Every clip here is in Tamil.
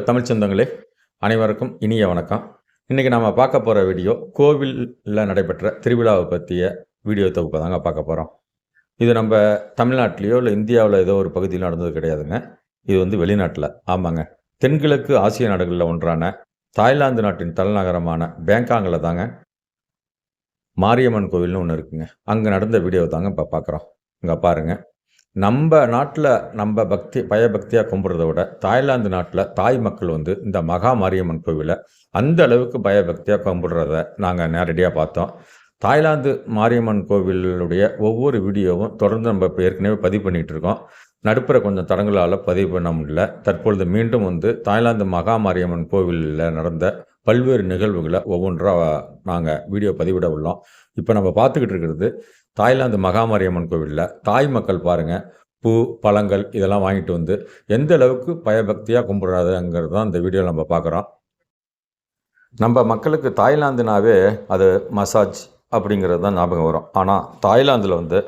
உலக தமிழ் சொந்தங்களே அனைவருக்கும் இனிய வணக்கம். இன்றைக்கி நாம் பார்க்க போகிற வீடியோ கோவிலில் நடைபெற்ற திருவிழாவை பற்றிய வீடியோ தொகுப்பை தாங்க பார்க்க போகிறோம் இது நம்ம தமிழ்நாட்டிலையோ இல்லை இந்தியாவில் ஏதோ ஒரு பகுதியில் நடந்தது கிடையாதுங்க. இது வந்து வெளிநாட்டில். ஆமாங்க. தென்கிழக்கு ஆசிய நாடுகளில் ஒன்றான தாய்லாந்து நாட்டின் தலைநகரமான பேங்காங்கில் தாங்க மாரியம்மன் கோவில்னு ஒன்று இருக்குங்க. அங்கே நடந்த வீடியோ தாங்க இப்போ பார்க்குறோம். இங்கே பாருங்கள் நம்ம நாட்டில் நம்ம பக்தி பயபக்தியாக கும்பிட்றத விட தாய்லாந்து நாட்டில் தாய் மக்கள் வந்து இந்த மகா மாரியம்மன் கோவிலை அந்த அளவுக்கு பயபக்தியாக கும்பிட்றத நாங்கள் நேரடியாக பார்த்தோம். தாய்லாந்து மாரியம்மன் கோவிலுடைய ஒவ்வொரு வீடியோவும் தொடர்ந்து நம்ம இப்போ ஏற்கனவே பதிவு பண்ணிகிட்டு இருக்கோம். நடுப்புற கொஞ்சம் தடங்களால் பதிவு பண்ண முடியல. தற்பொழுது மீண்டும் வந்து தாய்லாந்து மகா மாரியம்மன் கோவிலில் நடந்த பல்வேறு நிகழ்வுகளை ஒவ்வொன்றாக நாங்கள் வீடியோ பதிவிட உள்ளோம். இப்போ நம்ம பார்த்துக்கிட்டு இருக்கிறது தாய்லாந்து மகாமாரியம்மன் கோவிலில் தாய் மக்கள் பாருங்கள் பூ பழங்கள் இதெல்லாம் வாங்கிட்டு வந்து எந்த அளவுக்கு பயபக்தியாக கும்பிட்றாதுங்கிறது தான் இந்த வீடியோவில் நம்ம பார்க்குறோம் நம்ம மக்களுக்கு தாய்லாந்துனாவே அது மசாஜ் அப்படிங்கிறது தான் ஞாபகம் வரும். ஆனால் தாய்லாந்தில் வந்து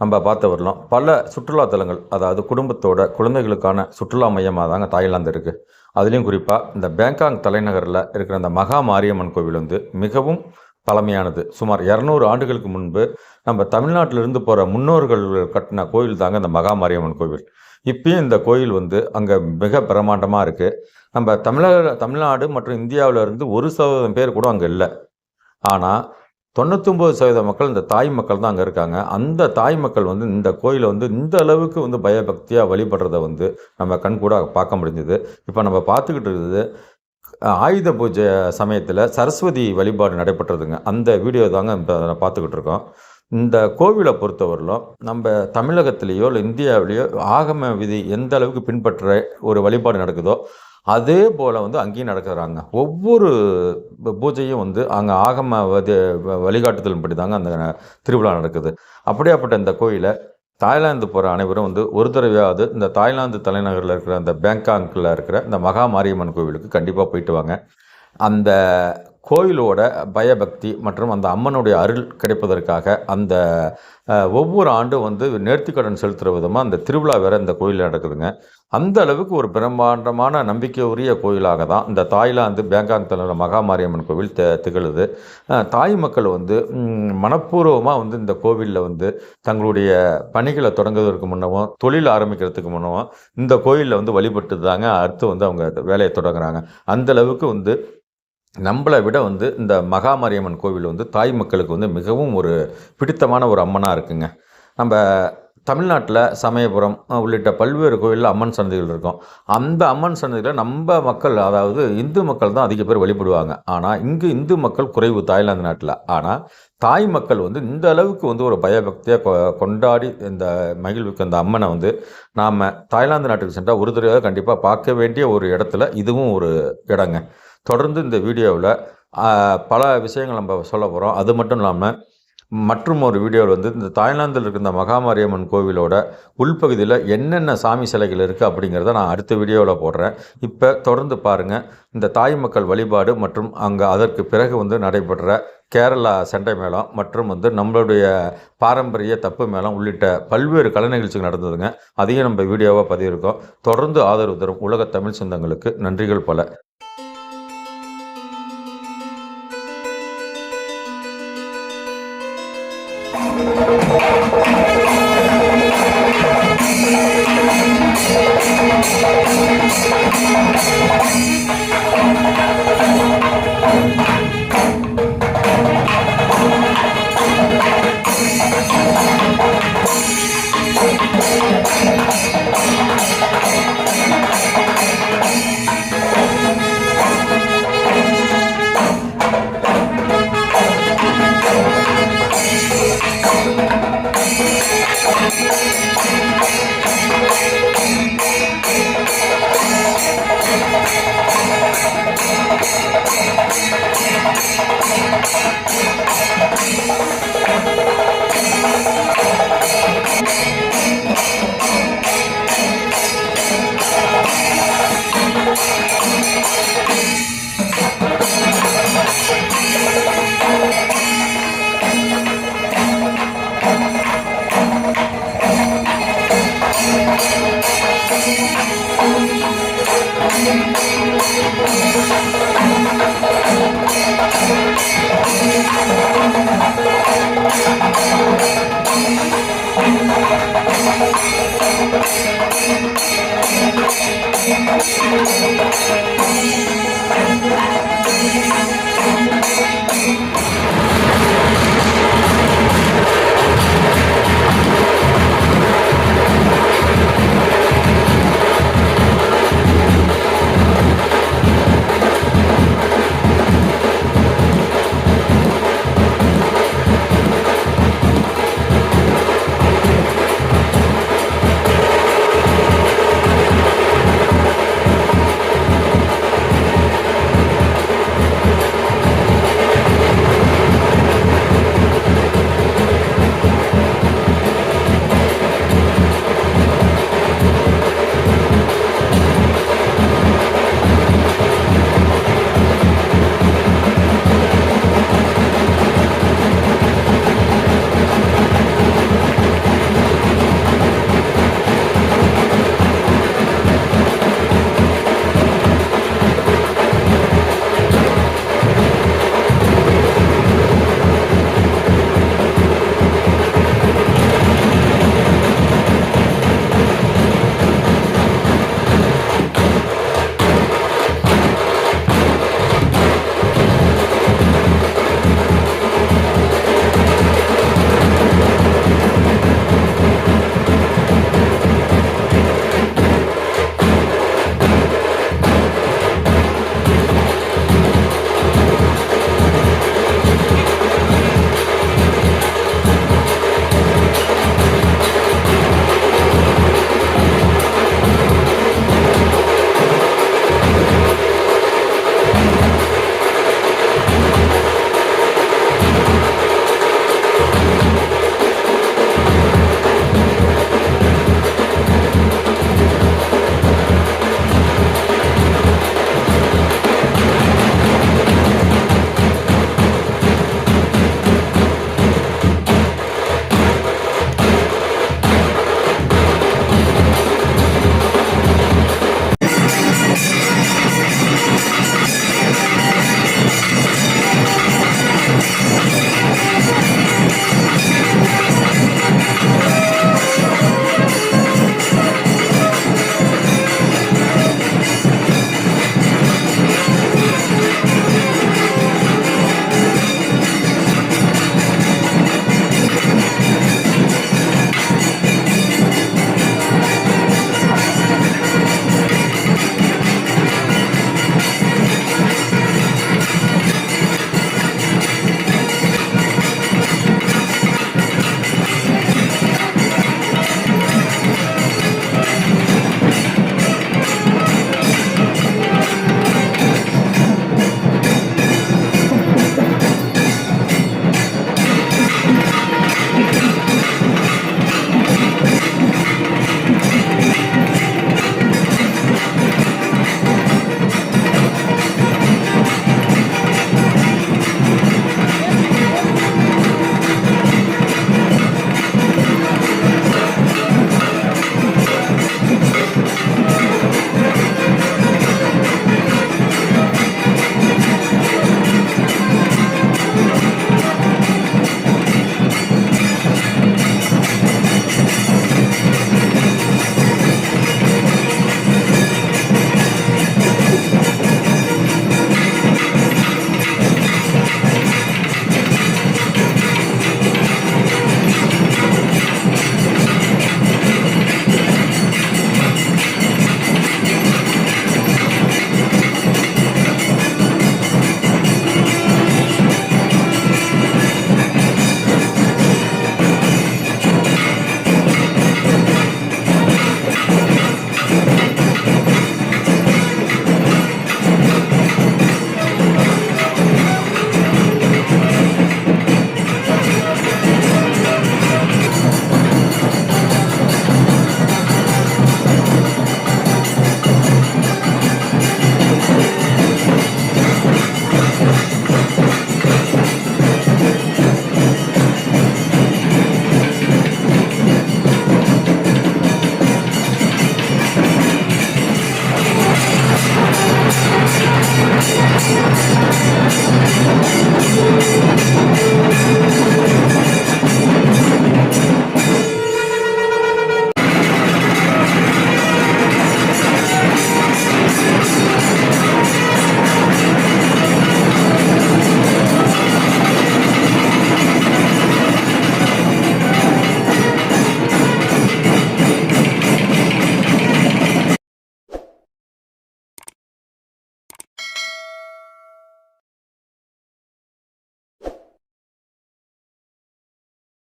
நம்ம பார்த்த வரலாம் பல சுற்றுலாத்தலங்கள் அதாவது குடும்பத்தோட குழந்தைகளுக்கான சுற்றுலா மையமாக தாங்க தாய்லாந்து இருக்குது அதுலேயும் குறிப்பாக இந்த பேங்காங் தலைநகரில் இருக்கிற அந்த மகா மாரியம்மன் கோவில் வந்து மிகவும் பழமையானது. சுமார் இரநூறு ஆண்டுகளுக்கு முன்பு நம்ம தமிழ்நாட்டிலிருந்து போகிற முன்னோர்கள் கட்டின கோயில் தாங்க இந்த மகாமாரியம்மன் கோவில். இப்பயும் இந்த கோயில் வந்து அங்கே மிக பிரமாண்டமாக இருக்குது நம்ம தமிழக தமிழ்நாடு மற்றும் இந்தியாவில் இருந்து ஒரு சதவீதம் பேர் கூட அங்கே இல்லை. ஆனால் தொண்ணூத்தொம்பது சதவீத மக்கள் இந்த தாய் மக்கள் தான் அங்கே இருக்காங்க. அந்த தாய் மக்கள் வந்து இந்த கோயிலை வந்து இந்த அளவுக்கு வந்து பயபக்தியாக வழிபடுறதை வந்து நம்ம கண் கூட பார்க்க முடிஞ்சது. இப்போ நம்ம பார்த்துக்கிட்டு இருக்குது ஆயுத பூஜை சமயத்தில் சரஸ்வதி வழிபாடு நடைபெற்றதுங்க. அந்த வீடியோ தாங்க இப்போ பார்த்துக்கிட்டு இருக்கோம். இந்த கோவிலை பொறுத்தவரையிலும் நம்ம தமிழகத்திலேயோ இல்லை இந்தியாவிலேயோ ஆகம விதி எந்த அளவுக்கு பின்பற்ற ஒரு வழிபாடு நடக்குதோ அதே போல் வந்து அங்கேயும் நடக்கிறாங்க. ஒவ்வொரு பூஜையும் வந்து அங்கே ஆகம வழிகாட்டுதலின்படி தாங்க அந்த திருவிழா நடக்குது. அப்படியாப்பட்ட இந்த கோயிலை தாய்லாந்து போகிற அனைவரும் வந்து ஒரு தடவையாவது இந்த தாய்லாந்து தலைநகரில் இருக்கிற அந்த பேங்காங்கில் இருக்கிற இந்த மகா மாரியம்மன் கோவிலுக்கு கண்டிப்பாக போயிட்டு வாங்க. அந்த கோயிலோட பயபக்தி மற்றும் அந்த அம்மனுடைய அருள் கிடைப்பதற்காக அந்த ஒவ்வொரு ஆண்டும் வந்து நேர்த்திக்கடன் செலுத்துகிற விதமாக அந்த திருவிழா வேறு இந்த கோயிலில் நடக்குதுங்க. அந்த அளவுக்கு ஒரு பிரம்மாண்டமான நம்பிக்கை உரிய கோயிலாக தான் இந்த தாய்லாந்து பேங்காங் தலைவர் மகாமாரியம்மன் கோவில் த திகழுது. தாய் மக்கள் வந்து மனப்பூர்வமாக வந்து இந்த கோவிலில் வந்து தங்களுடைய பணிகளை தொடங்குவதற்கு முன்னவும் தொழில் ஆரம்பிக்கிறதுக்கு முன்னவும் இந்த கோயிலில் வந்து வழிபட்டு தாங்க அடுத்து வந்து அவங்க வேலையை தொடங்குறாங்க. அந்த அளவுக்கு வந்து நம்மளை விட வந்து இந்த மகாமாரியம்மன் கோவில் வந்து தாய் மக்களுக்கு வந்து மிகவும் ஒரு பிடித்தமான ஒரு அம்மனாக இருக்குங்க. நம்ம தமிழ்நாட்டில் சமயபுரம் உள்ளிட்ட பல்வேறு கோயிலில் அம்மன் சன்னதிகள் இருக்கும். அந்த அம்மன் சன்னதியில் நம்ம மக்கள் அதாவது இந்து மக்கள் தான் அதிக பேர் வழிபடுவாங்க. ஆனால் இங்கு இந்து மக்கள் குறைவு தாய்லாந்து நாட்டில். ஆனால் தாய் மக்கள் வந்து இந்த அளவுக்கு வந்து ஒரு பயபக்தியாக கொண்டாடி இந்த மகிழ்வுக்கு அந்த அம்மனை வந்து நாம் தாய்லாந்து நாட்டுக்கு சென்றால் ஒரு தடவை கண்டிப்பாக பார்க்க வேண்டிய ஒரு இடத்துல இதுவும் ஒரு இடங்க. தொடர்ந்து இந்த வீடியோவில் பல விஷயங்கள் நம்ம சொல்ல போகிறோம் அது மட்டும் இல்லாமல் மற்றும் ஒரு வீடியோவில் வந்து இந்த தாய்லாந்தில் இருக்க இந்த மகாமாரியம்மன் கோவிலோட உள்பகுதியில் என்னென்ன சாமி சிலைகள் இருக்குது அப்படிங்கிறத நான் அடுத்த வீடியோவில் போடுறேன். இப்போ தொடர்ந்து பாருங்கள் இந்த தாய் மக்கள் வழிபாடு மற்றும் அங்கே அதற்கு பிறகு வந்து நடைபெற்ற கேரளா சண்டை மேளம் மற்றும் வந்து நம்மளுடைய பாரம்பரிய தப்பு மேளம் உள்ளிட்ட பல்வேறு கலை நிகழ்ச்சிகள் நடந்ததுங்க. அதையும் நம்ம வீடியோவாக பதிவிருக்கோம் தொடர்ந்து ஆதரவு தரும் உலக தமிழ் சொந்தங்களுக்கு நன்றிகள் பல. Música